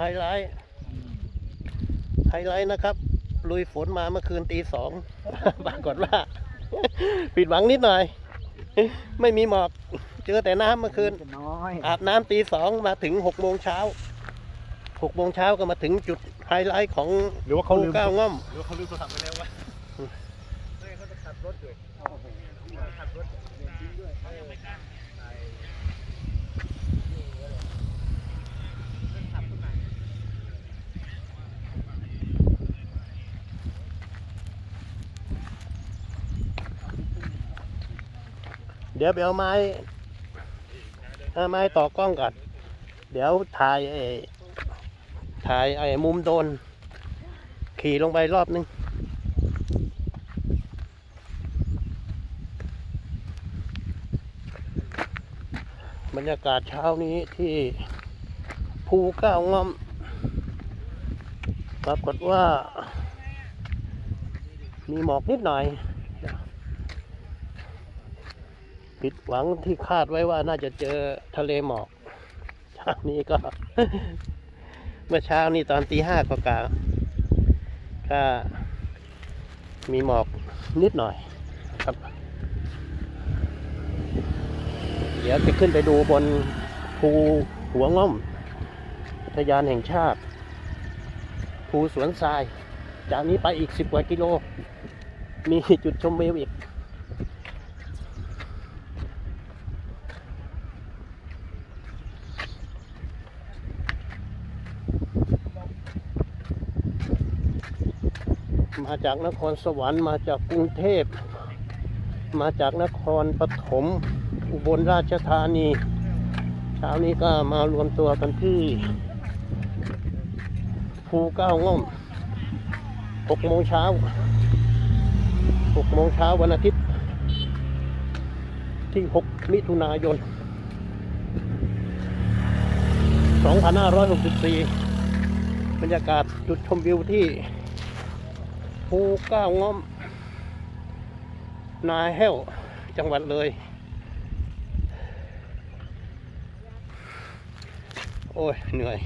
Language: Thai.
ไฮไลท์ไฮไลท์นะครับ ลุยฝนมาเมื่อคืนตีสองปรากฏว่า ผิดหวังนิดหน่อย ไม่มีหมอก เจอแต่น้ำเมื่อคืนน้อยอาบน้ำตีสองมาถึงหกโมงเช้าหกโมงเช้าก็มาถึงจุดไฮไลท์ของหรือว่าเขาลืมภูก้าวง่อมหรือว่าเขาลืมโทรศัพท์ไปแล้ววะเดี๋ย วไปเอาไม้เอาไม้ต่อกล้องก่อน เดี๋ยวถ่ายไอ้ถ่ายไอ้มุมโดน ขี่ลงไปรอบนึง บรรยากาศเช้านี้ที่ภูเก้างอม ปรากฏว่า มีหมอกนิดหน่อย ผิดหวังที่คาดไว้ว่าน่าจะเจอทะเลหมอกเช้านี้ก็ เมื่อเช้านี้ตอนตีห้ากว่ากาก็มีหมอกนิดหน่อยครับ เดี๋ยวจะขึ้นไปดูบนภูหัวง่อมอุทยานแห่งชาติ ภูสวนทราย จากนี้ไปอีกสิบกว่ากิโล มีจุดชมวิวอีก มาจากนครสวรรค์มาจากกรุงเทพ มาจากนครปฐมอุบลราชธานี เช้านี้ก็มารวมตัวกันที่ภูเก้าง่อมหกโมงเช้าหกโมงเช้าวันอาทิตย์ ที่หกมิถุนายนสองพันห้าร้อยหกสิบสี่บรรยากาศจุดชมวิวที่ ภูเก้าง้อม นาแห้ว จังหวัดเลย โอ้ย เหนื่อย